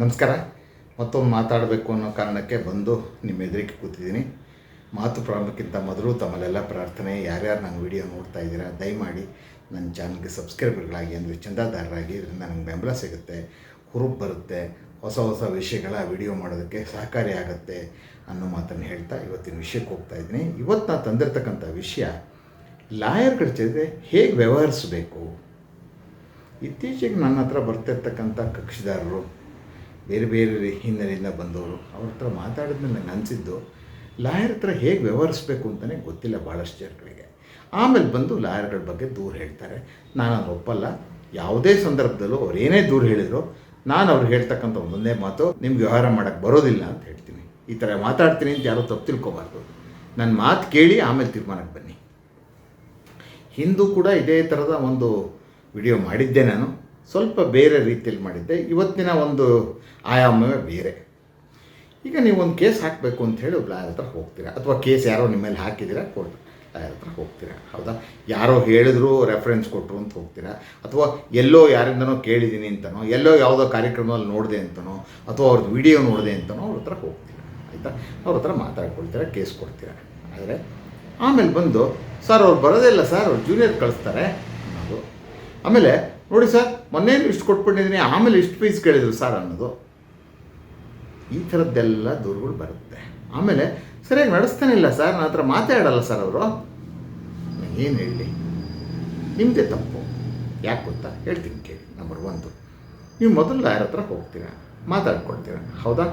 ನಮಸ್ಕಾರ. ಮತ್ತೊಮ್ಮೆ ಮಾತಾಡಬೇಕು ಅನ್ನೋ ಕಾರಣಕ್ಕೆ ಬಂದು ನಿಮ್ಮ ಎದುರಿಗೆ ಕೂತಿದ್ದೀನಿ. ಮಾತು ಪ್ರಾರಂಭಕ್ಕಿಂತ ಮೊದಲು ತಮ್ಮಲ್ಲೆಲ್ಲ ಪ್ರಾರ್ಥನೆ, ಯಾರ್ಯಾರು ನನ್ನ ವಿಡಿಯೋ ನೋಡ್ತಾ ಇದ್ದೀರಾ, ದಯಮಾಡಿ ನನ್ನ ಚಾನಲ್ಗೆ ಸಬ್ಸ್ಕ್ರೈಬರ್ಗಳಾಗಿ ಅಂದರೆ ಚಂದಾದಾರರಾಗಿ ಇದರಿಂದ ನನಗೆ ಬೆಂಬಲ ಸಿಗುತ್ತೆ. ಹುರುಪು ಬರುತ್ತೆ. ಹೊಸ ಹೊಸ ವಿಷಯಗಳ ವಿಡಿಯೋ ಮಾಡೋದಕ್ಕೆ ಸಹಕಾರಿಯಾಗುತ್ತೆ ಅನ್ನೋ ಮಾತನ್ನು ಹೇಳ್ತಾ ಇವತ್ತಿನ ವಿಷಯಕ್ಕೆ ಹೋಗ್ತಾ ಇದ್ದೀನಿ. ಇವತ್ತು ನಾನು ತಂದಿರತಕ್ಕಂಥ ವಿಷಯ, ಲಾಯರ್ಗಳ ಜೊತೆ ಹೇಗೆ ವ್ಯವಹರಿಸಬೇಕು? ಇತ್ತೀಚೆಗೆ ನನ್ನ ಹತ್ರ ಬರ್ತಿರ್ತಕ್ಕಂಥ ಕಕ್ಷಿದಾರರು ಬೇರೆ ಬೇರೆ ಹಿನ್ನೆಲೆಯಿಂದ ಬಂದವರು ಅವ್ರ ಹತ್ರ ಮಾತಾಡಿದ್ಮೇಲೆ ನನಗೆ ಅನಿಸಿದ್ದು, ಲಾಯರ್ ಹತ್ರ ಹೇಗೆ ವ್ಯವಹರಿಸಬೇಕು ಅಂತಲೇ ಗೊತ್ತಿಲ್ಲ ಭಾಳಷ್ಟು ಜನಗಳಿಗೆ. ಆಮೇಲೆ ಬಂದು ಲಾಯರ್ಗಳ ಬಗ್ಗೆ ದೂರು ಹೇಳ್ತಾರೆ. ನಾನು ಅದು ಒಪ್ಪಲ್ಲ. ಯಾವುದೇ ಸಂದರ್ಭದಲ್ಲೂ ಅವ್ರು ಏನೇ ದೂರು ಹೇಳಿದ್ರು, ನಾನು ಅವ್ರು ಹೇಳ್ತಕ್ಕಂಥ ಒಂದೊಂದೇ ಮಾತು, ನಿಮ್ಗೆ ವ್ಯವಹಾರ ಮಾಡೋಕ್ಕೆ ಬರೋದಿಲ್ಲ ಅಂತ ಹೇಳ್ತೀನಿ. ಈ ಥರ ಮಾತಾಡ್ತೀನಿ ಅಂತ ಯಾರೂ ತಪ್ಪು ತಿಳ್ಕೊಬಾರ್ದು. ನನ್ನ ಮಾತು ಕೇಳಿ ಆಮೇಲೆ ತೀರ್ಮಾನಕ್ಕೆ ಬನ್ನಿ. ಹಿಂದೂ ಕೂಡ ಇದೇ ಥರದ ಒಂದು ವಿಡಿಯೋ ಮಾಡಿದ್ದೆ ನಾನು. ಸ್ವಲ್ಪ ಬೇರೆ ರೀತಿಯಲ್ಲಿ ಮಾಡಿದ್ದೆ. ಇವತ್ತಿನ ಒಂದು ಆಯಾಮವೇ ಬೇರೆ. ಈಗ ನೀವು ಒಂದು ಕೇಸ್ ಹಾಕಬೇಕು ಅಂತ ಹೇಳಿ ಲಾಯರ್ ಹತ್ರ ಹೋಗ್ತೀರಾ? ಅಥವಾ ಕೇಸ್ ಯಾರೋ ನಿಮ್ಮ ಮೇಲೆ ಹಾಕಿದ್ದೀರಾ? ಕೋರ್ಟ್ ಲಾಯರ್ ಹತ್ರ ಹೋಗ್ತೀರಾ? ಹೌದಾ? ಯಾರೋ ಹೇಳಿದ್ರು ರೆಫರೆನ್ಸ್ ಕೊಟ್ಟರು ಅಂತ ಹೋಗ್ತೀರಾ? ಅಥವಾ ಎಲ್ಲೋ ಯಾರಿಂದನೋ ಕೇಳಿದ್ದೀನಿ ಅಂತನೋ, ಎಲ್ಲೋ ಯಾವುದೋ ಕಾರ್ಯಕ್ರಮದಲ್ಲಿ ನೋಡಿದೆ ಅಂತನೋ, ಅಥವಾ ಅವ್ರದ್ದು ವಿಡಿಯೋ ನೋಡಿದೆ ಅಂತನೋ, ಅವ್ರ ಹತ್ರ ಹೋಗ್ತೀರಾ? ಆಯಿತಾ? ಅವ್ರ ಹತ್ರ ಮಾತಾಡ್ಕೊಳ್ತೀರಾ, ಕೇಸ್ ಕೊಡ್ತೀರಾ? ಆದರೆ ಆಮೇಲೆ ಬಂದು, ಸರ್, ಅವ್ರು ಬರೋದೇ ಇಲ್ಲ, ಸರ್, ಅವ್ರು ಜೂನಿಯರ್ ಕಳಿಸ್ತಾರೆ ಅನ್ನೋದು. ಆಮೇಲೆ ನೋಡಿ ಸರ್ ಮೊನ್ನೇನು ಇಷ್ಟು ಕೊಟ್ಬಿಟ್ಟಿದ್ದೀನಿ, ಆಮೇಲೆ ಇಷ್ಟು ಫೀಸ್ ಕೇಳಿದ್ರು ಸರ್ ಅನ್ನೋದು. ಈ ಥರದ್ದೆಲ್ಲ ದೂರುಗಳು ಬರುತ್ತೆ. ಆಮೇಲೆ ಸರಿಯಾಗಿ ನಡೆಸ್ತಾನೆ ಇಲ್ಲ ಸರ್, ನನ್ನ ಹತ್ರ ಮಾತಾಡಲ್ಲ ಸರ್ ಅವರು. ಏನು ಹೇಳಿ? ನಿಮ್ಮದೇ ತಪ್ಪು. ಯಾಕೆ ಗೊತ್ತಾ? ಹೇಳ್ತೀನಿ ಕೇಳಿ. ನಂಬರ್ ಒಂದು, ನೀವು ಮೊದಲು ಯಾರ ಹತ್ರ ಹೋಗ್ತೀರಾ? ಮಾತಾಡ್ಕೊಳ್ತೀರಾ? ಹೌದಾ?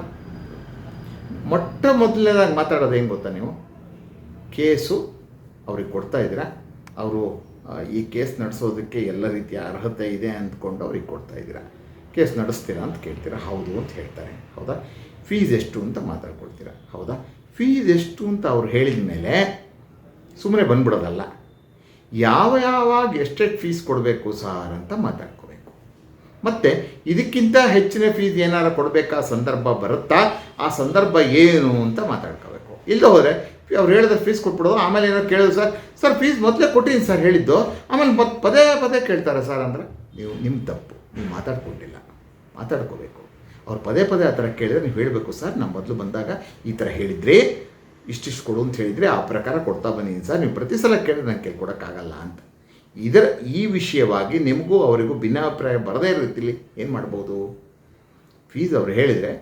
ಮೊಟ್ಟ ಮೊದಲನೇದಾಗಿ ಮಾತಾಡೋದು ಹೆಂಗೆ ಗೊತ್ತಾ ನೀವು? ಕೇಸು ಅವ್ರಿಗೆ ಕೊಡ್ತಾ ಇದ್ದೀರಾ? ಅವರು ಈ ಕೇಸ್ ನಡೆಸೋದಕ್ಕೆ ಎಲ್ಲ ರೀತಿಯ ಅರ್ಹತೆ ಇದೆ ಅಂದ್ಕೊಂಡು ಅವ್ರಿಗೆ ಕೊಡ್ತಾ ಇದ್ದೀರಾ? ಕೇಸ್ ನಡೆಸ್ತೀರಾ ಅಂತ ಕೇಳ್ತೀರಾ? ಹೌದು ಅಂತ ಹೇಳ್ತಾರೆ. ಹೌದಾ? ಫೀಸ್ ಎಷ್ಟು ಅಂತ ಮಾತಾಡ್ಕೊಳ್ತೀರಾ? ಹೌದಾ? ಫೀಸ್ ಎಷ್ಟು ಅಂತ ಅವ್ರು ಹೇಳಿದ ಮೇಲೆ ಸುಮ್ಮನೆ ಬಂದ್ಬಿಡೋದಲ್ಲ. ಯಾವ ಯಾವಾಗ ಎಷ್ಟೆಷ್ಟು ಫೀಸ್ ಕೊಡಬೇಕು ಸಾರ್ ಅಂತ ಮಾತಾಡ್ಕೋಬೇಕು. ಮತ್ತು ಇದಕ್ಕಿಂತ ಹೆಚ್ಚಿನ ಫೀಸ್ ಏನಾರು ಕೊಡಬೇಕಾ ಸಂದರ್ಭ ಬರುತ್ತಾ? ಆ ಸಂದರ್ಭ ಏನು ಅಂತ ಮಾತಾಡ್ಕೋಬೇಕು. ಇಲ್ಲದೆ ಹೋದರೆ ಅವ್ರು ಹೇಳಿದ್ರೆ ಫೀಸ್ ಕೊಟ್ಬಿಡೋದು, ಆಮೇಲೆ ಏನೋ ಕೇಳಿದ್ರು, ಸರ್ ಸರ್ ಫೀಸ್ ಮೊದಲೇ ಕೊಟ್ಟಿದ್ದೀನಿ ಸರ್, ಹೇಳಿದ್ದು. ಆಮೇಲೆ ಮತ್ತೆ ಪದೇ ಪದೇ ಕೇಳ್ತಾರೆ ಸರ್ ಅಂದರೆ, ನೀವು ನಿಮ್ಮ ತಪ್ಪು, ನೀವು ಮಾತಾಡ್ಕೊಂಡಿಲ್ಲ, ಮಾತಾಡ್ಕೋಬೇಕು. ಅವ್ರು ಪದೇ ಪದೇ ಆ ಥರ ಕೇಳಿದ್ರೆ ನೀವು ಹೇಳಬೇಕು, ಸರ್, ನಾನು ಮೊದಲು ಬಂದಾಗ ಈ ಥರ ಹೇಳಿದ್ರಿ, ಇಷ್ಟಿಷ್ಟು ಕೊಡು ಅಂತ ಹೇಳಿದರೆ, ಆ ಪ್ರಕಾರ ಕೊಡ್ತಾ ಬನ್ನಿ ಸರ್, ನೀವು ಪ್ರತಿ ಸಲ ಕೇಳಿದ್ರೆ ನಾನು ಕೇಳ್ಕೊಡೋಕ್ಕಾಗಲ್ಲ ಅಂತ. ಇದರ, ಈ ವಿಷಯವಾಗಿ ನಿಮಗೂ ಅವರಿಗೂ ಭಿನ್ನಾಭಿಪ್ರಾಯ ಬರದೇ ರೀತಿಲಿ ಏನು ಮಾಡ್ಬೋದು? ಫೀಸ್ ಅವ್ರು ಹೇಳಿದರೆ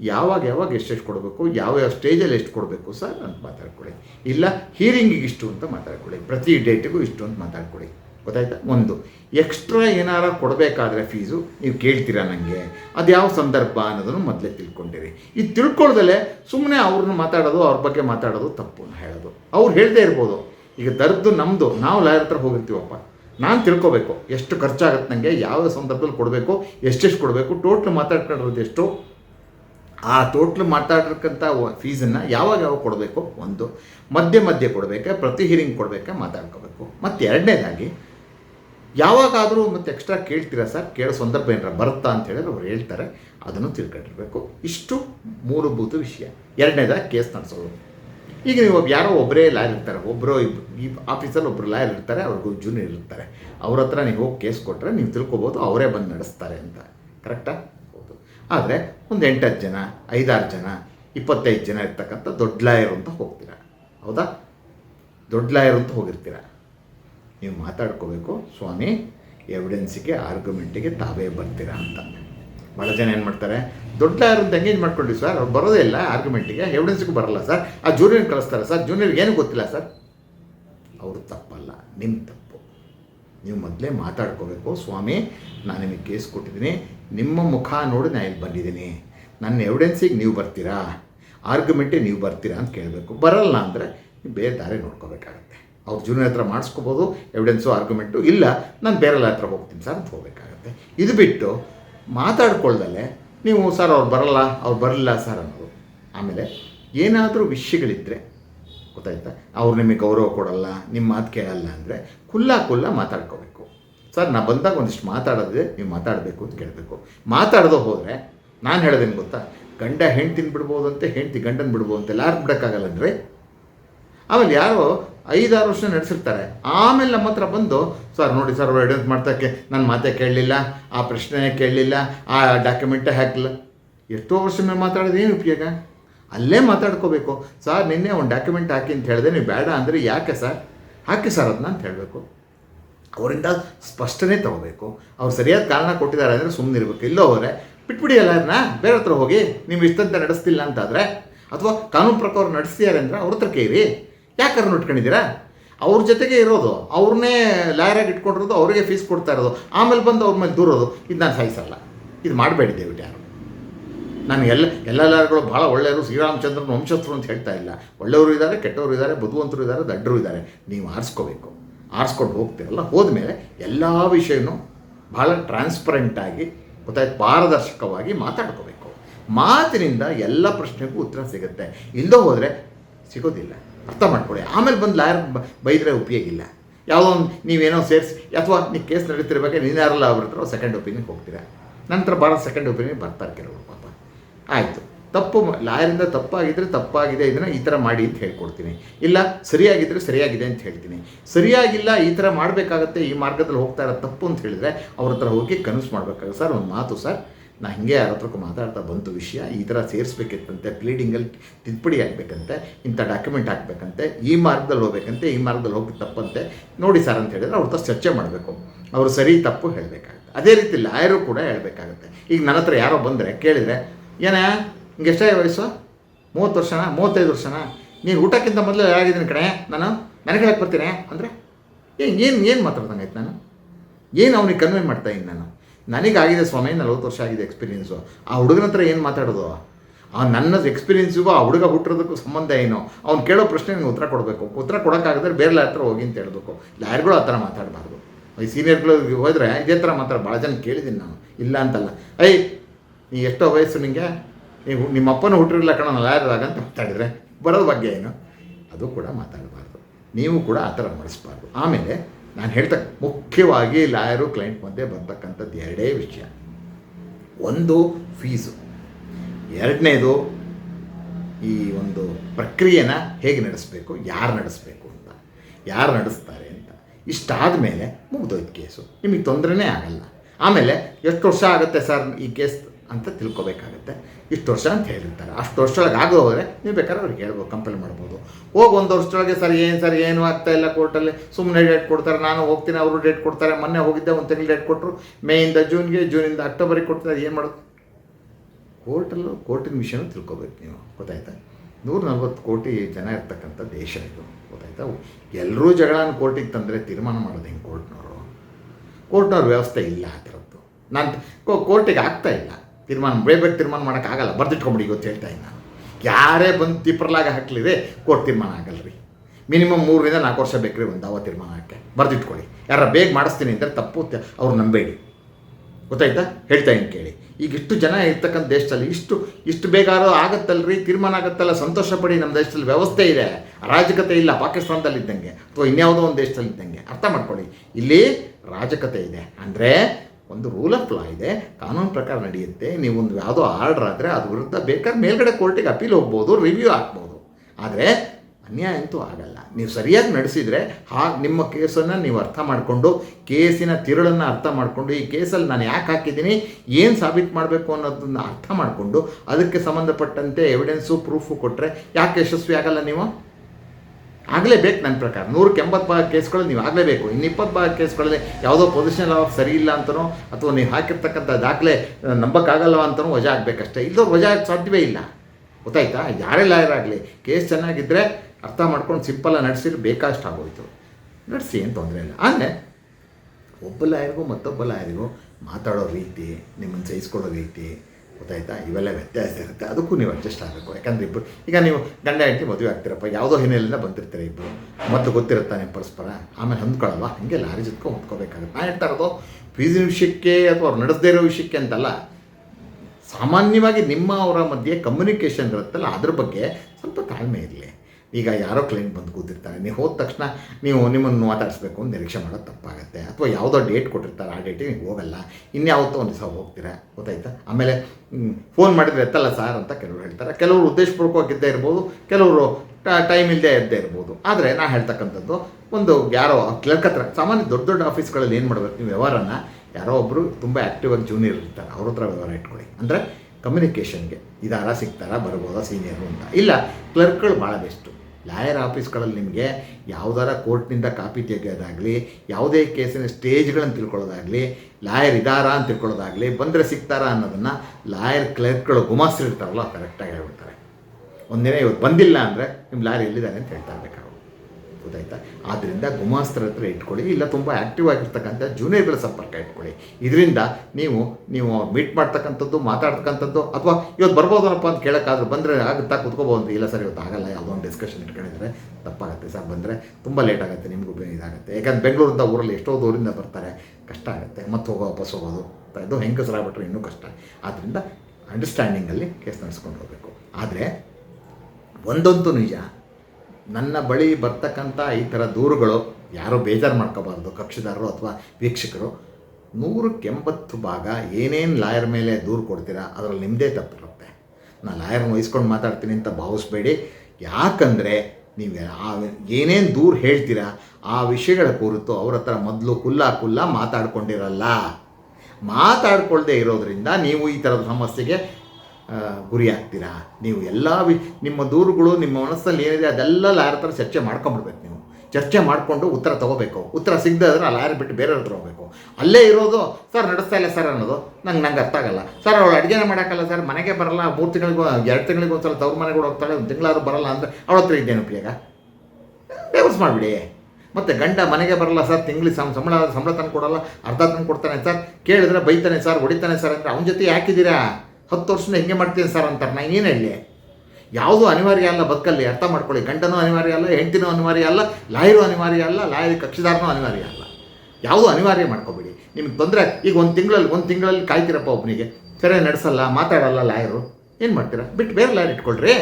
ಯಾವಾಗ ಯಾವಾಗ ಎಷ್ಟೆಷ್ಟು ಕೊಡಬೇಕು, ಯಾವ ಯಾವ ಸ್ಟೇಜಲ್ಲಿ ಎಷ್ಟು ಕೊಡಬೇಕು ಸರ್ ಅಂತ ಮಾತಾಡ್ಕೊಳ್ಳಿ. ಇಲ್ಲ ಹೀರಿಂಗಿಗೆ ಇಷ್ಟು ಅಂತ ಮಾತಾಡ್ಕೊಳ್ಳಿ. ಪ್ರತಿ ಡೇಟಿಗೂ ಇಷ್ಟು ಅಂತ ಮಾತಾಡ್ಕೊಳ್ಳಿ. ಗೊತ್ತಾಯ್ತಾ? ಒಂದು. ಎಕ್ಸ್ಟ್ರಾ ಏನಾರ ಕೊಡಬೇಕಾದ್ರೆ ಫೀಸು ನೀವು ಕೇಳ್ತೀರಾ ನನಗೆ ಅದು ಯಾವ ಸಂದರ್ಭ ಅನ್ನೋದನ್ನು ಮೊದಲೇ ತಿಳ್ಕೊಂಡಿರಿ. ಇದು ತಿಳ್ಕೊಳ್ದಲೆ ಸುಮ್ಮನೆ ಅವ್ರನ್ನ ಮಾತಾಡೋದು, ಅವ್ರ ಬಗ್ಗೆ ಮಾತಾಡೋದು ತಪ್ಪು ಅಂತ ಹೇಳೋದು. ಅವ್ರು ಹೇಳದೇ ಇರ್ಬೋದು. ಈಗ ದರ್ದು ನಮ್ಮದು ನಾವು ಲಾಯರ್ ಹತ್ರ ಹೋಗಿರ್ತೀವಪ್ಪ. ನಾನು ತಿಳ್ಕೊಬೇಕು. ಎಷ್ಟು ಖರ್ಚಾಗತ್ತೆ ನನಗೆ ಯಾವ ಸಂದರ್ಭದಲ್ಲಿ ಕೊಡಬೇಕು ಎಷ್ಟೆಷ್ಟು ಕೊಡಬೇಕು ಟೋಟ್ಲ್ ಮಾತಾಡ್ಕೊಂಡಿರೋದು ಎಷ್ಟು ಆ ಟೋಟ್ಲ್ ಮಾತಾಡಿರ್ತಕ್ಕಂಥ ಫೀಸನ್ನು ಯಾವಾಗ ಯಾವಾಗ ಕೊಡಬೇಕು? ಒಂದು, ಮಧ್ಯೆ ಮಧ್ಯೆ ಕೊಡಬೇಕಾ? ಪ್ರತಿ ಹಿರಿಂಗ್ ಕೊಡಬೇಕಾ? ಮಾತಾಡ್ಕೋಬೇಕು. ಮತ್ತು ಎರಡನೇದಾಗಿ, ಯಾವಾಗಾದರೂ ಮತ್ತು ಎಕ್ಸ್ಟ್ರಾ ಕೇಳ್ತೀರಾ ಸರ್ ಕೇಳೋ ಸಂದರ್ಭ ಏನಾರ ಬರುತ್ತಾ ಅಂತ ಹೇಳಿದ್ರೆ ಅವ್ರು ಹೇಳ್ತಾರೆ. ಅದನ್ನು ತಿಳ್ಕೊಂಡಿರಬೇಕು ಇಷ್ಟು ಮೂಲಭೂತ ವಿಷಯ. ಎರಡನೇದಾಗಿ ಕೇಸ್ ನಡೆಸೋದು. ಈಗ ನೀವು ಯಾರೋ ಒಬ್ಬರೇ ಲಾಯರ್ ಇರ್ತಾರೆ. ಒಬ್ಬರು ಈ ಆಫೀಸಲ್ಲಿ ಒಬ್ಬರು ಲಾಯರ್ ಇರ್ತಾರೆ. ಅವ್ರಿಗೂ ಜೂನಿಯರ್ ಇರ್ತಾರೆ. ಅವ್ರ ಹತ್ರ ನೀವು ಹೋಗಿ ಕೇಸ್ ಕೊಟ್ಟರೆ ನೀವು ತಿಳ್ಕೊಬೋದು, ಅವರೇ ಬಂದು ನಡೆಸ್ತಾರೆ ಅಂತ. ಕರೆಕ್ಟಾ ಆದರೆ ಒಂದು ಎಂಟತ್ತು ಜನ, ಐದಾರು ಜನ, ಇಪ್ಪತ್ತೈದು ಜನ ಇರ್ತಕ್ಕಂಥ ದೊಡ್ಡ ಲಾಯರ್ ಅಂತ ಹೋಗ್ತೀರ. ಹೌದಾ? ದೊಡ್ಡ ಲಾಯರ್ ಅಂತ ಹೋಗಿರ್ತೀರ. ನೀವು ಮಾತಾಡ್ಕೋಬೇಕು, ಸ್ವಾಮಿ ಎವಿಡೆನ್ಸಿಗೆ ಆರ್ಗ್ಯುಮೆಂಟಿಗೆ ತಾವೇ ಬರ್ತೀರಾ ಅಂತ. ಭಾಳ ಜನ ಏನು ಮಾಡ್ತಾರೆ, ದೊಡ್ಡ ಲಾಯರ್ ಅಂತ ಎಂಗೇಜ್ ಮಾಡ್ಕೊಂಡ್ವಿ ಸರ್ ಅವ್ರು ಬರೋದೇ ಇಲ್ಲ ಆರ್ಗ್ಯುಮೆಂಟಿಗೆ ಎವಿಡೆನ್ಸಿಗೂ ಬರಲ್ಲ ಸರ್ ಆ ಜೂನಿಯರ್ ಕಳಿಸ್ತಾರೆ ಸರ್ ಜೂನಿಯರ್ಗೆ ಏನೂ ಗೊತ್ತಿಲ್ಲ ಸರ್ ಅವರು ತಪ್ಪಲ್ಲ ನಿಮ್ಮ ನೀವು ಮೊದಲೇ ಮಾತಾಡ್ಕೋಬೇಕು. ಸ್ವಾಮಿ, ನಾನು ನಿಮಗೆ ಕೇಸ್ ಕೊಟ್ಟಿದ್ದೀನಿ. ನಿಮ್ಮ ಮುಖ ನೋಡಿ ನಾನು ಇಲ್ಲಿ ಬಂದಿದ್ದೀನಿ? ನನ್ನ ಎವಿಡೆನ್ಸಿಗೆ ನೀವು ಬರ್ತೀರಾ? ಆರ್ಗ್ಯುಮೆಂಟೇ ನೀವು ಬರ್ತೀರಾ ಅಂತ ಕೇಳಬೇಕು. ಬರಲ್ಲ ಅಂದರೆ ಬೇರೆ ದಾರಿ ನೋಡ್ಕೋಬೇಕಾಗತ್ತೆ. ಅವ್ರು ಜೂನಿಯರ್ ಹತ್ರ ಮಾಡಿಸ್ಕೋಬೋದು ಎವಿಡೆನ್ಸು ಆರ್ಗ್ಯುಮೆಂಟು ಇಲ್ಲ, ನಾನು ಬೇರೆಲ್ಲ ಹತ್ರ ಹೋಗ್ತೀನಿ ಸರ್ ಅಂತ ಹೋಗಬೇಕಾಗತ್ತೆ. ಇದು ಬಿಟ್ಟು ಮಾತಾಡ್ಕೊಳ್ದಲ್ಲೇ ನೀವು, ಸರ್, ಅವ್ರು ಬರಲ್ಲ, ಅವ್ರು ಬರಲಿಲ್ಲ ಸರ್ ಅನ್ನೋದು. ಆಮೇಲೆ ಏನಾದರೂ ವಿಷಯಗಳಿದ್ದರೆ ಗೊತ್ತಾಯ್ತಾ? ಅವ್ರು ನಿಮಗೆ ಗೌರವ ಕೊಡಲ್ಲ ನಿಮ್ಮ ಮಾತು ಕೇಳಲ್ಲ ಅಂದರೆ ಕುಲ್ಲ ಕುಲ್ಲ ಮಾತಾಡ್ಕೋಬೇಕು. ಸರ್, ನಾ ಬಂದಾಗ ಒಂದಿಷ್ಟು ಮಾತಾಡೋದಿದೆ ನೀವು ಮಾತಾಡಬೇಕು ಅಂತ ಕೇಳಬೇಕು. ಮಾತಾಡೋದು ಹೋದರೆ ನಾನು ಹೇಳೋದೇನು ಗೊತ್ತಾ? ಗಂಡ ಹೆಂಡ್ತಿನ ಬಿಡ್ಬೋದಂತೆ, ಹೆಂಡ್ತಿ ಗಂಡನ ಬಿಡ್ಬೋದು ಅಂತ ಯಾರು ಬಿಡೋಕ್ಕಾಗಲ್ಲನ್ರಿ ಆಮೇಲೆ ಯಾರೋ ಐದಾರು ವರ್ಷ ನಡೆಸಿರ್ತಾರೆ. ಆಮೇಲೆ ನಮ್ಮ ಹತ್ರ ಬಂದು, ಸರ್, ನೋಡಿ ಸರ್ ಎವಿಡೆನ್ಸ್ ಮಾಡ್ತಕ್ಕೆ ನನ್ನ ಮಾತೇ ಕೇಳಲಿಲ್ಲ, ಆ ಪ್ರಶ್ನೆ ಕೇಳಲಿಲ್ಲ, ಆ ಡಾಕ್ಯುಮೆಂಟೇ ಹಾಕಲಿಲ್ಲ. ಎಷ್ಟೋ ವರ್ಷ ಮೇಲೆ ಮಾತಾಡೋದು ಏನು ಉಪಯೋಗ? ಅಲ್ಲೇ ಮಾತಾಡ್ಕೋಬೇಕು. ಸರ್, ನಿನ್ನೆ ಒಂದು ಡಾಕ್ಯುಮೆಂಟ್ ಹಾಕಿ ಅಂತ ಹೇಳಿದೆ, ನೀವು ಬೇಡ ಅಂದರೆ ಯಾಕೆ ಸರ್? ಹಾಕಿ ಸರ್ ಅದನ್ನ ಅಂತ ಹೇಳಬೇಕು. ಅವರಿಂದ ಸ್ಪಷ್ಟನೆ ತಗೋಬೇಕು. ಅವ್ರು ಸರಿಯಾದ ಕಾರಣ ಕೊಟ್ಟಿದ್ದಾರೆ ಅಂದರೆ ಸುಮ್ಮನಿರ್ಬೇಕು ಇಲ್ಲೋ ಹೋದರೆ, ಬಿಟ್ಬಿಡಿ ಎಲ್ಲರನ್ನ ಬೇರೆ ಹತ್ರ ಹೋಗಿ, ನೀವು ಇಷ್ಟಂತ ನಡೆಸ್ತಿಲ್ಲ ಅಂತಾದರೆ, ಅಥವಾ ಕಾನೂನು ಪ್ರಕಾರ ನಡೆಸ್ತಿದ್ದಾರೆ ಅಂದರೆ ಅವ್ರ ಹತ್ರ ಕೇಳಿ ಯಾಕೆ ಅದನ್ನು ಇಟ್ಕೊಂಡಿದ್ದೀರಾ ಅವ್ರ ಜೊತೆಗೆ ಇರೋದು, ಅವ್ರನ್ನೇ ಲಾಯರಾಗಿ ಇಟ್ಕೊಂಡಿರೋದು, ಅವರಿಗೆ ಫೀಸ್ ಕೊಡ್ತಾ ಇರೋದು, ಆಮೇಲೆ ಬಂದು ಅವ್ರ ಮೇಲೆ ದೂರೋದು ಇದು ನಾನು ಸಹಿಸಲ್ಲ. ಇದು ಮಾಡಬೇಡಿ ದಯವಿಟ್ಟು ಯಾರು. ನಾನು ಎಲ್ಲ ಎಲ್ಲ ಲಾಯರ್ಗಳು ಭಾಳ ಒಳ್ಳೆಯವರು, ಶ್ರೀರಾಮಚಂದ್ರನ ವಂಶಸ್ಥರು ಅಂತ ಹೇಳ್ತಾ ಇಲ್ಲ. ಒಳ್ಳೆಯವರು ಇದ್ದಾರೆ, ಕೆಟ್ಟವರು ಇದ್ದಾರೆ, ಬುದ್ಧಿವಂತರು ಇದ್ದಾರೆ, ದಡ್ಡರು ಇದ್ದಾರೆ. ನೀವು ಆರಿಸ್ಕೋಬೇಕು. ಆರಿಸ್ಕೊಂಡು ಹೋಗ್ತೀರಲ್ಲ? ಹೋದ್ಮೇಲೆ ಎಲ್ಲ ವಿಷಯನೂ ಭಾಳ ಟ್ರಾನ್ಸ್ಪರೆಂಟಾಗಿ ಗೊತ್ತಾಯ್ತು, ಪಾರದರ್ಶಕವಾಗಿ ಮಾತಾಡ್ಕೋಬೇಕು. ಮಾತಿನಿಂದ ಎಲ್ಲ ಪ್ರಶ್ನೆಗೂ ಉತ್ತರ ಸಿಗುತ್ತೆ. ಇಲ್ಲದೋ ಹೋದರೆ ಸಿಗೋದಿಲ್ಲ. ಅರ್ಥ ಮಾಡ್ಕೊಳ್ಳಿ. ಆಮೇಲೆ ಬಂದು ಲಾಯರ್ ಬೈದರೆ ಉಪಯೋಗ ಇಲ್ಲ ಯಾವುದೋ ಒಂದು ನೀವೇನೋ ಸೇರಿಸಿ, ಅಥವಾ ನೀವು ಕೇಸ್ ನಡೀತಿರ್ಬೇಕಾದ್ರೆ ನೀನು ಯಾರಲ್ಲ ಅವ್ರ ಹತ್ರ ಸೆಕೆಂಡ್ ಒಪಿನಿಯನ್ಗೆ ಹೋಗ್ತೀರಾ. ನಂತರ ಭಾಳ ಸೆಕೆಂಡ್ ಒಪಿನಿಯನ್ ಬರ್ತಾರೆ ಕೆಲವರು ಪಾಪ ಆಯಿತು. ತಪ್ಪು ಲಾಯರಿಂದ ತಪ್ಪಾಗಿದ್ದರೆ ತಪ್ಪಾಗಿದೆ, ಇದನ್ನು ಈ ಥರ ಮಾಡಿ ಅಂತ ಹೇಳ್ಕೊಡ್ತೀನಿ. ಇಲ್ಲ ಸರಿಯಾಗಿದ್ದರೆ ಸರಿಯಾಗಿದೆ ಅಂತ ಹೇಳ್ತೀನಿ. ಸರಿಯಾಗಿಲ್ಲ, ಈ ಥರ ಮಾಡಬೇಕಾಗತ್ತೆ, ಈ ಮಾರ್ಗದಲ್ಲಿ ಹೋಗ್ತಾ ಇರೋ ತಪ್ಪು ಅಂತ ಹೇಳಿದರೆ ಅವ್ರ ಹತ್ರ ಹೋಗಿ ಕನ್ವಿನ್ಸ್ ಮಾಡಬೇಕಾಗುತ್ತೆ. ಸರ್, ಒಂದು ಮಾತು ಸರ್, ನಾ ಹಿಂಗೆ ಯಾರ ಹತ್ರಕ್ಕೂ ಮಾತಾಡ್ತಾ ಬಂತು ವಿಷಯ, ಈ ಥರ ಸೇರಿಸ್ಬೇಕಿತ್ತಂತೆ ಪ್ಲೀಡಿಂಗಲ್ಲಿ ತಿದ್ದುಪಡಿ ಆಗಬೇಕಂತೆ, ಇಂಥ ಡಾಕ್ಯುಮೆಂಟ್ ಹಾಕಬೇಕಂತೆ, ಈ ಮಾರ್ಗದಲ್ಲಿ ಹೋಗ್ಬೇಕಂತೆ, ಈ ಮಾರ್ಗದಲ್ಲಿ ಹೋಗಿ ತಪ್ಪಂತೆ, ನೋಡಿ ಸರ್ ಅಂತ ಹೇಳಿದ್ರೆ ಅವ್ರ ಹತ್ರ ಚರ್ಚೆ ಮಾಡಬೇಕು. ಅವರು ಸರಿ, ತಪ್ಪು ಹೇಳಬೇಕಾಗುತ್ತೆ. ಅದೇ ರೀತಿ ಲಾಯರು ಕೂಡ ಹೇಳಬೇಕಾಗುತ್ತೆ. ಈಗ ನನ್ನ ಹತ್ರ ಯಾರೋ ಬಂದರೆ ಕೇಳಿದರೆ ಏನ? ಹಿಂಗೆ ವಯಸ್ಸು? ಮೂವತ್ತು ವರ್ಷನಾ? ಮೂವತ್ತೈದು ವರ್ಷನಾ? ನೀನು ಊಟಕ್ಕಿಂತ ಮೊದಲು ಆಗಿದ್ದೀನಿ ಕಣೆ? ನಾನು ನನಗೆ ಹೇಳಕ್ಕೆ ಬರ್ತೀನಿ ಅಂದರೆ? ಏನು ಏನು ಏನು ಮಾತಾಡ್ದಂಗಾಯ್ತು ನಾನು? ಏನು ಅವ್ನಿಗೆ ಕನ್ವೆ ಇದ್ದೀನಿ ನಾನು? ನನಗಾಗಿದೆ ಸ್ವಾಮಿ, ನಲ್ವತ್ತು ವರ್ಷ ಆಗಿದೆ ಎಕ್ಸ್ಪೀರಿಯೆನ್ಸು ಆ ಹುಡುಗನ ಹತ್ರ ಏನು ಮಾತಾಡೋದು? ಆ ನನ್ನ ಎಕ್ಸ್ಪೀರಿಯೆನ್ಸಿಗೂ ಆ ಹುಡುಗ ಹುಟ್ಟಿರೋದಕ್ಕೂ ಸಂಬಂಧ ಏನು? ಅವ್ನು ಕೇಳೋ ಪ್ರಶ್ನೆ ನಿಮ್ಗೆ ಉತ್ತರ ಕೊಡಬೇಕು. ಉತ್ತರ ಕೊಡೋಕ್ಕಾಗದ್ರೆ ಬೇರೆ ಲಾಯರ್ ಹತ್ರ ಹೋಗಿ ಅಂತ ಹೇಳಬೇಕು. ಲಾಯರ್ಗಳು ಆ ಥರ ಮಾತಾಡಬಾರ್ದು. ಈ ಸೀನಿಯರ್ಗಳು ಹೋದರೆ ಇದೇ ಥರ ಮಾತಾಡ ಭಾಳ ಜನ ಕೇಳಿದ್ದೀನಿ ನಾನು. ಇಲ್ಲ ಅಂತಲ್ಲ. ಐ ನೀ ಎಷ್ಟೋ ವಯಸ್ಸು ನಿಮಗೆ ನೀವು ನಿಮ್ಮ ಅಪ್ಪನ ಹುಟ್ಟಿರಲಿಲ್ಲ ಕಣ ಲಾಯರ್ದಾಗ ಅಂತ ಮಾತಾಡಿದರೆ ಬರೋದು ಬಗ್ಗೆ ಏನು? ಅದು ಕೂಡ ಮಾತಾಡಬಾರ್ದು. ನೀವು ಕೂಡ ಆ ಥರ ಮಾಡಿಸ್ಬಾರ್ದು ಆಮೇಲೆ ನಾನು ಹೇಳ್ತಕ್ಕ ಮುಖ್ಯವಾಗಿ ಲಾಯರು, ಕ್ಲೈಂಟ್ ಮಧ್ಯೆ ಬರ್ತಕ್ಕಂಥದ್ದು ಎರಡೇ ವಿಷಯ. ಒಂದು ಫೀಸು. ಎರಡನೇದು ಈ ಒಂದು ಪ್ರಕ್ರಿಯೆನ ಹೇಗೆ ನಡೆಸಬೇಕು, ಯಾರು ನಡೆಸಬೇಕು ಅಂತ. ಯಾರು ನಡೆಸ್ತಾರೆ ಅಂತ. ಇಷ್ಟಾದ ಮೇಲೆ ಮುಗ್ದೋಯ್ತು ಕೇಸು. ನಿಮಗೆ ತೊಂದರೆನೇ ಆಗಲ್ಲ. ಆಮೇಲೆ ಎಷ್ಟು ವರ್ಷ ಆಗುತ್ತೆ ಸರ್ ಈ ಕೇಸ್? ಅಂತ ತಿಳ್ಕೊಬೇಕಾಗತ್ತೆ. ಇಷ್ಟು ವರ್ಷ ಅಂತ ಹೇಳಿರ್ತಾರೆ. ಅಷ್ಟು ವರ್ಷದೊಳಗೆ ಆಗೋ ಹೋದರೆ ನೀವು ಬೇಕಾದ್ರೆ ಅವ್ರಿಗೆ ಹೇಳ್ಬೋದು ಕಂಪೇರ್ ಮಾಡ್ಬೋದು. ಹೋಗಿ ಒಂದು ವರ್ಷದೊಳಗೆ ಸರ್ ಏನು ಸರ್ ಏನು ಆಗ್ತಾ ಇಲ್ಲ ಕೋರ್ಟಲ್ಲಿ ಸುಮ್ಮನೆ ಡೇಟ್ ಕೊಡ್ತಾರೆ. ನಾನು ಹೋಗ್ತೀನಿ, ಅವರು ಡೇಟ್ ಕೊಡ್ತಾರೆ. ಮೊನ್ನೆ ಹೋಗಿದ್ದೆ, ಒಂದು ತಿಂಗಳು ಡೇಟ್ ಕೊಟ್ಟರು ಮೇಯಿಂದ ಜೂನ್ಗೆ, ಜೂನಿಂದ ಅಕ್ಟೋಬರಿಗೆ ಕೊಡ್ತಾರೆ ಏನು ಮಾಡೋದು? ಕೋರ್ಟಲ್ಲೂ ಕೋರ್ಟಿನ ವಿಷಯನೂ ತಿಳ್ಕೊಬೇಕು ನೀವು. ಗೊತ್ತಾಯ್ತಾ? ನೂರ ನಲ್ವತ್ತು ಕೋಟಿ ಜನ ಇರ್ತಕ್ಕಂಥ ದೇಶ ಇದು. ಗೊತ್ತಾಯ್ತಾ? ಎಲ್ಲರೂ ಜಗಳನ ಕೋರ್ಟಿಗೆ ತಂದರೆ ತೀರ್ಮಾನ ಮಾಡೋದು ಹೆಂಗೆ ಕೋರ್ಟ್ನವರು ಕೋರ್ಟ್ನವ್ರ ವ್ಯವಸ್ಥೆ ಇಲ್ಲ ಆ ಥರದ್ದು. ನಾನು ಕೋರ್ಟಿಗೆ ಆಗ್ತಾ ಇಲ್ಲ. ತೀರ್ಮಾನ ಬೇಗ ತೀರ್ಮಾನ ಮಾಡೋಕ್ಕಾಗಲ್ಲ ಬರ್ದಿಟ್ಕೊಂಬಿಡಿ ಇವತ್ತು ಹೇಳ್ತಾ ಇದ್ದೀನಿ ನಾನು ಯಾರೇ ಬಂದು ತಿಪ್ಪರ್ಲಾಗ ಹಾಕ್ಲಿದೆ, ಕೋರ್ಟ್ ತೀರ್ಮಾನ ಆಗಲ್ಲ ರೀ. ಮಿನಿಮಮ್ ಮೂರರಿಂದ ನಾಲ್ಕು ವರ್ಷ ಬೇಕ್ರಿ ಒಂದು ಅವ ತೀರ್ಮಾನಕ್ಕೆ. ಬರ್ದಿಟ್ಕೊಳ್ಳಿ. ಯಾರ ಬೇಗ ಮಾಡಿಸ್ತೀನಿ ಅಂದರೆ ತಪ್ಪು ಅವ್ರು ನಂಬೇಡಿ. ಗೊತ್ತಾಯ್ತಾ? ಹೇಳ್ತಾ ಇದ್ದೀನಿ ಕೇಳಿ. ಈಗ ಇಷ್ಟು ಜನ ಇರ್ತಕ್ಕಂಥ ದೇಶದಲ್ಲಿ ಇಷ್ಟು ಇಷ್ಟು ಬೇಗಾರೋ ಆಗತ್ತಲ್ರಿ? ತೀರ್ಮಾನ ಆಗತ್ತಲ್ಲ? ಸಂತೋಷ ಪಡಿ, ನಮ್ಮ ದೇಶದಲ್ಲಿ ವ್ಯವಸ್ಥೆ ಇದೆ. ಅರಾಜಕತೆ ಇಲ್ಲ ಪಾಕಿಸ್ತಾನದಲ್ಲಿ ಇದ್ದಂಗೆ ಅಥವಾ ಇನ್ಯಾವುದೋ ಒಂದು ದೇಶದಲ್ಲಿ ಇದ್ದಂಗೆ ಅರ್ಥ ಮಾಡ್ಕೊಳ್ಳಿ. ಇಲ್ಲಿ ರಾಜಕತೆ ಇದೆ. ಅಂದರೆ ಒಂದು ರೂಲ್ ಆಫ್ ಲಾ ಇದೆ, ಕಾನೂನು ಪ್ರಕಾರ ನಡೆಯುತ್ತೆ ನೀವು ಒಂದು ಯಾವುದೋ ಆರ್ಡರ್ ಆದರೆ ಅದು ವಿರುದ್ಧ ಬೇಕಾದ್ರೆ ಮೇಲ್ಗಡೆ ಕೋರ್ಟಿಗೆ ಅಪೀಲ್ ಹೋಗ್ಬೋದು ರಿವ್ಯೂ ಹಾಕ್ಬೋದು ಆದರೆ ಅನ್ಯಾಯ ಅಂತೂ ಆಗಲ್ಲ. ನೀವು ಸರಿಯಾಗಿ ನಡೆಸಿದರೆ ಹಾ, ನಿಮ್ಮ ಕೇಸನ್ನು ನೀವು ಅರ್ಥ ಮಾಡಿಕೊಂಡು, ಕೇಸಿನ ತಿರುಳನ್ನು ಅರ್ಥ ಮಾಡಿಕೊಂಡು, ಈ ಕೇಸಲ್ಲಿ ನಾನು ಯಾಕೆ ಹಾಕಿದ್ದೀನಿ, ಏನು ಸಾಬೀತು ಮಾಡಬೇಕು ಅನ್ನೋದನ್ನ ಅರ್ಥ ಮಾಡಿಕೊಂಡು, ಅದಕ್ಕೆ ಸಂಬಂಧಪಟ್ಟಂತೆ ಎವಿಡೆನ್ಸು ಪ್ರೂಫು ಕೊಟ್ಟರೆ ಯಾಕೆ ಯಶಸ್ವಿ ಆಗಲ್ಲ ನೀವು? ಆಗಲೇಬೇಕು ನನ್ನ ಪ್ರಕಾರ. ನೂರಕ್ಕೆ ಎಂಬತ್ತು ಭಾಗ ಕೇಸ್ಗಳಲ್ಲಿ ನೀವು ಆಗಲೇಬೇಕು ಇನ್ನು ಇಪ್ಪತ್ತು ಭಾಗ ಕೇಸ್ಗಳಲ್ಲಿ ಯಾವುದೋ ಪೊಸಿಷನ್ ಆಫ್ ಸರಿ ಇಲ್ಲ ಅಂತನೋ, ಅಥವಾ ನೀವು ಹಾಕಿರ್ತಕ್ಕಂಥ ದಾಖಲೆ ನಂಬಕ್ಕಾಗಲ್ಲ ಅಂತನೋ ವಜಾ ಆಗಬೇಕಷ್ಟೇ. ಇಲ್ಲದವ್ರು ವಜಾ ಆಗಕ್ಕೆ ಸಾಧ್ಯವೇ ಇಲ್ಲ. ಗೊತ್ತಾಯ್ತಾ? ಯಾರೇ ಲಾಯರ್ ಆಗಲಿ, ಕೇಸ್ ಚೆನ್ನಾಗಿದ್ದರೆ ಅರ್ಥ ಮಾಡ್ಕೊಂಡು ಸಿಪ್ಪಲ್ಲ ನಡೆಸಿದ್ರೆ ಬೇಕಾಷ್ಟು ಆಗೋಯ್ತು. ನಡೆಸಿ, ಏನು ತೊಂದರೆ ಇಲ್ಲ. ಆದರೆ, ಒಬ್ಬ ಲಾಯರಿಗೂ ಮತ್ತೊಬ್ಬ ಲಾಯರಿಗೂ ಮಾತಾಡೋ ರೀತಿ, ನಿಮ್ಮನ್ನು ಸಹಿಸ್ಕೊಳ್ಳೋ ರೀತಿ ಗೊತ್ತಾಯ್ತಾ ಇವೆಲ್ಲ ವ್ಯತ್ಯಾಸ ಇರುತ್ತೆ. ಅದಕ್ಕೂ ನೀವು ಅಡ್ಜಸ್ಟ್ ಆಗಬೇಕು. ಯಾಕಂದರೆ ಇಬ್ಬರು ಈಗ ನೀವು ಗಂಡ, ಹೆಂಡತಿ ಮದುವೆ ಆಗ್ತಿರಪ್ಪ. ಯಾವುದೋ ಹಿನ್ನೆಲೆಯಿಂದ ಬಂದಿರ್ತೀರ ಇಬ್ಬರು ಮತ್ತು ಗೊತ್ತಿರುತ್ತಾನೆ ಪರಸ್ಪರ. ಆಮೇಲೆ ಹೊಂದ್ಕೊಳ್ಳಲ್ವ ಹಾಗೆ ಲಾರಿ ಜೊತೆ ಹೊಂದ್ಕೋಬೇಕಾಗುತ್ತೆ. ನಾನು ಹೇಳ್ತಾ ಇರೋದು ಫೀಸಿನ ವಿಷಯಕ್ಕೆ ಅಥವಾ ಅವ್ರು ನಡೆಸದೇ ಇರೋ ವಿಷಯಕ್ಕೆ ಅಂತಲ್ಲ, ಸಾಮಾನ್ಯವಾಗಿ ನಿಮ್ಮ ಅವರ ಮಧ್ಯೆ ಕಮ್ಯುನಿಕೇಷನ್ ಇರುತ್ತಲ್ಲ, ಅದ್ರ ಬಗ್ಗೆ ಸ್ವಲ್ಪ ತಾಳ್ಮೆ ಇರಲಿ. ಈಗ ಯಾರೋ ಕ್ಲೈಂಟ್ ಬಂದು ಕೂತಿರ್ತಾರೆ. ನೀವು ಹೋದ ತಕ್ಷಣ ನೀವು ನಿಮ್ಮನ್ನು ಮಾತಾಡಿಸ್ಬೇಕು ಅಂತ ನಿರೀಕ್ಷೆ ಮಾಡೋದು ತಪ್ಪಾಗುತ್ತೆ. ಅಥವಾ ಯಾವುದೋ ಡೇಟ್ ಕೊಟ್ಟಿರ್ತಾರೆ, ಆ ಡೇಟಿಗೆ ನೀವು ಹೋಗಲ್ಲ. ಇನ್ಯಾವತ್ತೋ ಒಂದು ದಿವಸ ಹೋಗ್ತೀರಾ? ಗೊತ್ತಾಯ್ತಾ? ಆಮೇಲೆ ಫೋನ್ ಮಾಡಿದರೆ ಎತ್ತಲ್ಲ ಸಾರ್ ಅಂತ ಕೆಲವರು ಹೇಳ್ತಾರೆ. ಕೆಲವರು ಉದ್ದೇಶಪೂರ್ವಕವಾಗಿದ್ದೇ ಇರ್ಬೋದು, ಕೆಲವರು ಟೈಮ್ ಇಲ್ಲದೆ ಇದ್ದೇ ಇರ್ಬೋದು. ಆದರೆ ನಾನು ಹೇಳ್ತಕ್ಕಂಥದ್ದು, ಒಂದು ಯಾರೋ ಕ್ಲರ್ಕ್ ಹತ್ರ, ಸಾಮಾನ್ಯ ದೊಡ್ಡ ದೊಡ್ಡ ಆಫೀಸ್ಗಳಲ್ಲಿ ಏನು ಮಾಡಬೇಕು ನೀವು ವ್ಯವಹಾರನ? ಯಾರೋ ಒಬ್ಬರು ತುಂಬ ಆ್ಯಕ್ಟಿವ್ ಆಗಿ ಜೂನಿಯರ್ ಇರ್ತಾರೆ. ಅವ್ರ ಹತ್ರ ವ್ಯವಹಾರ ಇಟ್ಕೊಳ್ಳಿ. ಅಂದರೆ ಕಮ್ಯುನಿಕೇಷನ್ಗೆ ಇದಾರ, ಸಿಗ್ತಾರಾ, ಬರ್ಬೋದಾ ಸೀನಿಯರು ಅಂತ ಇಲ್ಲ ಕ್ಲರ್ಕ್ಗಳು ಭಾಳ ಬೆಸ್ಟು ಲಾಯರ್ ಆಫೀಸ್ಗಳಲ್ಲಿ ನಿಮಗೆ ಯಾವುದಾರ ಕೋರ್ಟ್ನಿಂದ ಕಾಪಿ ತೆಗೆಯೋದಾಗಲಿ, ಯಾವುದೇ ಕೇಸಿನ ಸ್ಟೇಜ್ಗಳನ್ನು ತಿಳ್ಕೊಳ್ಳೋದಾಗಲಿ, ಲಾಯರ್ ಇದಾರಾ ಅಂತ ತಿಳ್ಕೊಳ್ಳೋದಾಗಲಿ, ಬಂದರೆ ಸಿಗ್ತಾರಾ ಅನ್ನೋದನ್ನು ಲಾಯರ್ ಕ್ಲರ್ಕ್ಗಳು ಗುಮಾಸ್ತಿರ್ತಾರಲ್ಲ, ಕರೆಕ್ಟಾಗಿ ಹೇಳ್ಬಿಡ್ತಾರೆ. ಒಂದಿನ ಇವತ್ತು ಬಂದಿಲ್ಲ ಅಂದರೆ ನಿಮ್ಮ ಲಾಯರ್ ಎಲ್ಲಿದ್ದಾರೆ ಅಂತ ಹೇಳ್ತಾ ಇರ್ಬೇಕು ಗೊತ್ತಾಯ್ತಾ ಆದ್ದರಿಂದ ಗುಮಾಸ್ತರ ಹತ್ರ ಇಟ್ಕೊಳ್ಳಿ, ಇಲ್ಲ ತುಂಬ ಆ್ಯಕ್ಟಿವ್ ಆಗಿರ್ತಕ್ಕಂಥ ಜೂನಿಯರ್ಗಳ ಸಂಪರ್ಕ ಇಟ್ಕೊಳ್ಳಿ. ಇದರಿಂದ ನೀವು ನೀವು ಮೀಟ್ ಮಾಡ್ತಕ್ಕಂಥದ್ದು, ಮಾತಾಡ್ತಕ್ಕಂಥದ್ದು, ಅಥವಾ ಇವತ್ತು ಬರ್ಬೋದನಪ್ಪ ಅಂತ ಕೇಳೋಕ್ಕಾದ್ರೆ ಬಂದರೆ ಆಗುತ್ತಾ ಕುತ್ಕೋಬೋದು ಇಲ್ಲ ಸರ್, ಇವತ್ತು ಆಗಲ್ಲ, ಯಾವುದೋ ಒಂದು ಡಿಸ್ಕಷನ್ ಇಟ್ಕೊಂಡಿದ್ರೆ ತಪ್ಪಾಗುತ್ತೆ ಸರ್, ಬಂದರೆ ತುಂಬ ಲೇಟ್ ಆಗುತ್ತೆ, ನಿಮಗೂ ಇದಾಗುತ್ತೆ. ಯಾಕಂದ್ರೆ ಬೆಂಗಳೂರಿಂದ ಊರಲ್ಲಿ ಎಷ್ಟೋ ದೂರಿಂದ ಬರ್ತಾರೆ. ಕಷ್ಟ ಆಗುತ್ತೆ, ಮತ್ತೆ ಹೋಗೋ ವಾಪಸ್ ಹೋಗೋದು. ಇದು ಹೆಂಗಸರಾಗ್ಬಿಟ್ರೆ ಇನ್ನೂ ಕಷ್ಟ. ಆದ್ದರಿಂದ ಅಂಡರ್ಸ್ಟ್ಯಾಂಡಿಂಗಲ್ಲಿ ಕೇಸ್ ನಡೆಸ್ಕೊಂಡು ಹೋಗಬೇಕು. ಆದರೆ ಒಂದಂತೂ ನಿಜ ನನ್ನ ಬಳಿ ಬರ್ತಕ್ಕಂಥ ಈ ಥರ ದೂರುಗಳು ಯಾರೋ ಬೇಜಾರು ಮಾಡ್ಕೋಬಾರ್ದು, ಕಕ್ಷಿದಾರರು ಅಥವಾ ವೀಕ್ಷಕರು, ನೂರಕ್ಕೆ ಎಂಬತ್ತು ಭಾಗ ಏನೇನು ಲಾಯರ್ ಮೇಲೆ ದೂರು ಕೊಡ್ತೀರಾ, ಅದರಲ್ಲಿ ನಿಮ್ಮದೇ ತಪ್ಪಿರುತ್ತೆ. ನಾನು ಲಾಯರ್ನ ವಹಿಸ್ಕೊಂಡು ಮಾತಾಡ್ತೀನಿ ಅಂತ ಭಾವಿಸ್ಬೇಡಿ. ಯಾಕಂದರೆ ನೀವು ಆ ಏನೇನು ದೂರು ಹೇಳ್ತೀರಾ, ಆ ವಿಷಯಗಳ ಕುರಿತು ಅವ್ರ ಹತ್ರ ಮೊದಲು ಕುಲ್ಲ ಕುಲ್ಲ ಮಾತಾಡ್ಕೊಂಡಿರಲ್ಲ. ಮಾತಾಡ್ಕೊಳ್ದೇ ಇರೋದರಿಂದ ನೀವು ಈ ಥರದ ಸಮಸ್ಯೆಗೆ ಗುರಿಯಾಗ್ತೀರಾ ನೀವು ಎಲ್ಲ ವಿ, ನಿಮ್ಮ ದೂರುಗಳು, ನಿಮ್ಮ ಮನಸ್ಸಲ್ಲಿ ಏನಿದೆ ಅದೆಲ್ಲ ಲಾಯರ್ ಹತ್ರ ಚರ್ಚೆ ಮಾಡ್ಕೊಂಬಿಡ್ಬೇಕು ನೀವು. ಚರ್ಚೆ ಮಾಡಿಕೊಂಡು ಉತ್ತರ ತೊಗೋಬೇಕು. ಉತ್ತರ ಸಿಗದೆ ಆದರೆ ಆ ಲಾಯರ್ ಬಿಟ್ಟು ಬೇರೆ ಹತ್ರ ಹೋಗಬೇಕು. ಅಲ್ಲೇ ಇರೋದು, ಸರ್, ನಡೆಸ್ತಾ ಇಲ್ಲ ಸರ್ ಅನ್ನೋದು. ನಂಗೆ ನಂಗೆ ಅರ್ಥ ಆಗಲ್ಲ. ಸರ್, ಅವಳು ಅಡುಗೆನ ಮಾಡೋಕ್ಕಲ್ಲ ಸರ್. ಮನೆಗೆ ಬರಲ್ಲ. ಮೂರು ತಿಂಗಳಿಗೂ, ಎರಡು ತಿಂಗಳಿಗೆ ಒಂದ್ಸಲ ತವ್ರ ಮನೆಗೆ ಹೋಗ್ತಾಳೆ ಒಂದು ತಿಂಗಳಾದ್ರೂ ಬರಲ್ಲ ಅಂದರೆ ಅವಳ ಹತ್ರ ಇದ್ದೇನು ಉಪಯೋಗ? ಡೈವರ್ಸ್ ಮಾಡಿಬಿಡಿ. ಮತ್ತು ಗಂಡ ಮನೆಗೆ ಬರಲ್ಲ ಸರ್, ತಿಂಗ್ಳಿಗೆ ಸಂ ಸಂಬಳ ಸಂಬಳ ತಂದು ಕೊಡಲ್ಲ ಅರ್ಧ ತಂದು ಕೊಡ್ತಾನೆ ಸರ್, ಕೇಳಿದ್ರೆ ಬೈತಾನೆ ಸರ್, ಹೊಡಿತಾನೆ ಸರ್ ಅಂದರೆ ಅವನ ಜೊತೆ ಯಾಕಿದ್ದೀರಾ? ಹತ್ತು ವರ್ಷದಿಂದ ಹೆಂಗೆ ಮಾಡ್ತೀನಿ ಸರ್ ಅಂತಾರೆ. ನಾನು ಏನು ಹೇಳಿ? ಯಾವುದೂ ಅನಿವಾರ್ಯ ಅಲ್ಲ ಬದುಕಲ್ಲಿ, ಅರ್ಥ ಮಾಡ್ಕೊಳ್ಳಿ. ಗಂಡನೂ ಅನಿವಾರ್ಯ ಅಲ್ಲ, ಹೆಂಡತಿನೂ ಅನಿವಾರ್ಯ ಅಲ್ಲ, ಲಾಯರು ಅನಿವಾರ್ಯ ಅಲ್ಲ, ಲಾಯರ್ ಕಕ್ಷಿದಾರನೂ ಅನಿವಾರ್ಯ ಅಲ್ಲ. ಯಾವುದೂ ಅನಿವಾರ್ಯ ಮಾಡ್ಕೋಬೇಡಿ. ನಿಮ್ಗೆ ತೊಂದರೆ, ಈಗ ಒಂದು ತಿಂಗಳಲ್ಲಿ ಒಂದು ತಿಂಗಳಲ್ಲಿ ಕಾಯ್ತೀರಪ್ಪ ಒಬ್ಬನಿಗೆ ಸರಿ, ನಡೆಸಲ್ಲ, ಮಾತಾಡಲ್ಲ ಲಾಯರು. ಏನು ಮಾಡ್ತೀರಾ? ಬಿಟ್ಟು ಬೇರೆ ಲಾಯರ್ ಇಟ್ಕೊಳ್ರಿ.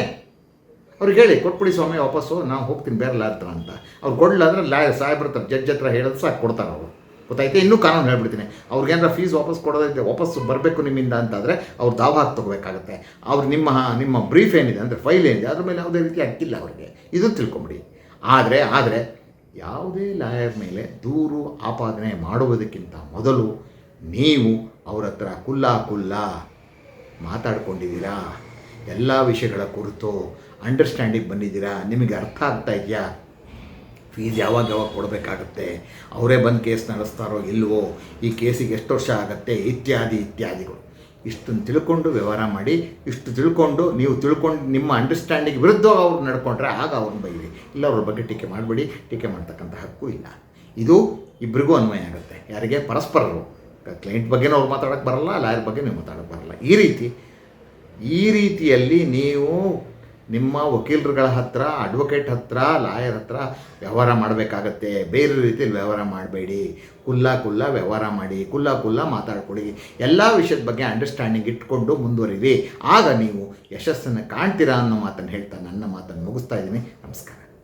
ಅವ್ರಿಗೆ ಹೇಳಿ, ಕೊಟ್ಬಿಡಿ ಸ್ವಾಮಿ ವಾಪಸ್ಸು ನಾವು ಹೋಗ್ತೀನಿ ಬೇರೆ ಲಾಯರ್ ಅಂತ. ಅವ್ರು ಕೊಡಲಿಲ್ಲ ಅಂದರೆ ಲಾಯರ್ ಸಾಹೇಬ್ರ ಹತ್ರ, ಜಡ್ಜ್ ಹತ್ರ ಹೇಳೋದು ಸಾಕು, ಕೊಡ್ತಾರೆ ಅವರು. ಗೊತ್ತಾಯ್ತು? ಇನ್ನೂ ಕಾನೂನು ಹೇಳ್ಬಿಡ್ತೀನಿ. ಅವ್ರಿಗೇನಾರ ಫೀಸ್ ವಾಪಸ್ ಕೊಡೋದೈತೆ ವಾಪಸ್ ಬರಬೇಕು ನಿಮ್ಮಿಂದ ಅಂತಾದರೆ ಅವ್ರು ದಾವ ಹಾಕಿ ತೊಗೋಬೇಕಾಗುತ್ತೆ. ಅವ್ರು ನಿಮ್ಮ ನಿಮ್ಮ ಬ್ರೀಫ್ ಏನಿದೆ, ಅಂದರೆ ಫೈಲ್ ಏನಿದೆ, ಅದ್ರ ಮೇಲೆ ಯಾವುದೇ ರೀತಿ ಹಕ್ಕಿಲ್ಲ ಅವರಿಗೆ. ಇದು ತಿಳ್ಕೊಂಬಿಡಿ. ಆದರೆ ಆದರೆ ಯಾವುದೇ ಲಾಯರ್ ಮೇಲೆ ದೂರು ಆಪಾದನೆ ಮಾಡುವುದಕ್ಕಿಂತ ಮೊದಲು ನೀವು ಅವ್ರ ಹತ್ರ ಕುಲ್ಲ ಕುಲ್ಲ ಮಾತಾಡ್ಕೊಂಡಿದ್ದೀರಾ? ಎಲ್ಲ ವಿಷಯಗಳ ಕುರಿತು ಅಂಡರ್ಸ್ಟ್ಯಾಂಡಿಂಗ್ ಬಂದಿದ್ದೀರಾ? ನಿಮಗೆ ಅರ್ಥ ಆಗ್ತಾ ಇದೆಯಾ? ಫೀಸ್ ಯಾವಾಗ ಯಾವಾಗ ಕೊಡಬೇಕಾಗತ್ತೆ? ಅವರೇ ಬಂದು ಕೇಸ್ ನಡೆಸ್ತಾರೋ ಇಲ್ವೋ? ಈ ಕೇಸಿಗೆ ಎಷ್ಟು ವರ್ಷ ಆಗುತ್ತೆ? ಇತ್ಯಾದಿ, ಇತ್ಯಾದಿಗಳು. ಇಷ್ಟನ್ನು ತಿಳ್ಕೊಂಡು ವ್ಯವಹಾರ ಮಾಡಿ, ಇಷ್ಟು ತಿಳ್ಕೊಂಡು ನೀವು ತಿಳ್ಕೊಂಡು ನಿಮ್ಮ ಅಂಡರ್ಸ್ಟ್ಯಾಂಡಿಂಗ್ ವಿರುದ್ಧ ಅವ್ರು ನಡ್ಕೊಂಡ್ರೆ ಆಗ ಅವ್ರನ್ನ ಬೈರಿ ಇಲ್ಲ ಅವ್ರ ಬಗ್ಗೆ ಟೀಕೆ ಮಾಡಬೇಡಿ, ಟೀಕೆ ಮಾಡ್ತಕ್ಕಂಥ ಹಕ್ಕು ಇಲ್ಲ. ಇದು ಇಬ್ಬರಿಗೂ ಅನ್ವಯ ಆಗುತ್ತೆ. ಯಾರಿಗೆ? ಪರಸ್ಪರರು. ಕ್ಲೈಂಟ್ ಬಗ್ಗೆನೂ ಅವ್ರು ಮಾತಾಡೋಕ್ಕೆ ಬರಲ್ಲ, ಲಾಯರ್ ಬಗ್ಗೆ ನೀವು ಮಾತಾಡೋಕ್ಕೆ ಬರಲ್ಲ. ಈ ರೀತಿ, ಈ ರೀತಿಯಲ್ಲಿ ನೀವು ನಿಮ್ಮ ವಕೀಲರುಗಳ ಹತ್ರ ಅಡ್ವೊಕೇಟ್ ಹತ್ರ ಲಾಯರ್ ಹತ್ರ ವ್ಯವಹಾರ ಮಾಡಬೇಕಾಗತ್ತೆ. ಬೇರೆ ರೀತಿಯಲ್ಲಿ ವ್ಯವಹಾರ ಮಾಡಬೇಡಿ. ಕುಲ್ಲ ಕುಲ್ಲ ವ್ಯವಹಾರ ಮಾಡಿ, ಕುಲ್ಲ ಕುಲ್ಲ ಮಾತಾಡ್ಕೊಳ್ಳಿ. ಎಲ್ಲ ವಿಷಯದ ಬಗ್ಗೆ ಅಂಡರ್ಸ್ಟ್ಯಾಂಡಿಂಗ್ ಇಟ್ಕೊಂಡು ಮುಂದುವರಿರಿ. ಆಗ ನೀವು ಯಶಸ್ಸನ್ನು ಕಾಣ್ತೀರಾ ಅನ್ನೋ ಮಾತನ್ನು ಹೇಳ್ತಾ ನನ್ನ ಮಾತನ್ನು ಮುಗಿಸ್ತಾ ಇದ್ದೀನಿ. ನಮಸ್ಕಾರ.